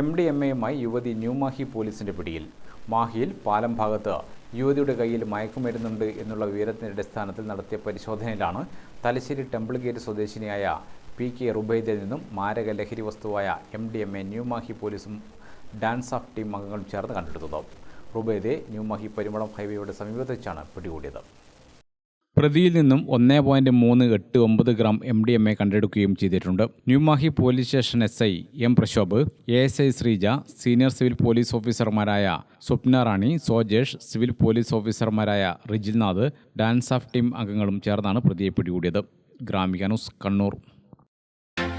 M D M എയുമായി യുവതി ന്യൂമാഹി പോലീസിന്റെ പിടിയിൽ. മാഹിയിൽ പാലം ഭാഗത്ത് യുവതിയുടെ കയ്യിൽ മയക്കുമരുന്നുണ്ട് എന്നുള്ള വിവരത്തിന്റെ അടിസ്ഥാനത്തിൽ നടത്തിയ പരിശോധനയിലാണ് തലശ്ശേരി ടെമ്പിൾ ഗേറ്റ് സ്വദേശിനിയായ പി കെ റുബൈദിൽ നിന്നും മാരക ലഹരി വസ്തുവായ M D M A Newmahe പോലീസും ഡാൻസ് ഓഫ് ടീം അംഗങ്ങളും ചേർന്ന് കണ്ടെടുത്തത്. റുബൈദെ ന്യൂമാഹി പരിമളം ഹൈവേയുടെ സമീപത്ത് വെച്ചാണ് പിടികൂടിയത്. പ്രതിയിൽ നിന്നും ഒന്നേ പോയിന്റ് മൂന്ന് എട്ട് ഒമ്പത് gram M D M A കണ്ടെടുക്കുകയും ചെയ്തിട്ടുണ്ട്. Newmahe police station S I M Prashobh A S I Sreeja senior civil police ഓഫീസർമാരായ സ്വപ്ന റാണി സോജേഷ് സിവിൽ പോലീസ് ഓഫീസർമാരായ റിജിൽനാഥ് ഡാൻസ് ഓഫ് ടീം അംഗങ്ങളും ചേർന്നാണ് പ്രതിയെ പിടികൂടിയത്. Gramika news Kannur.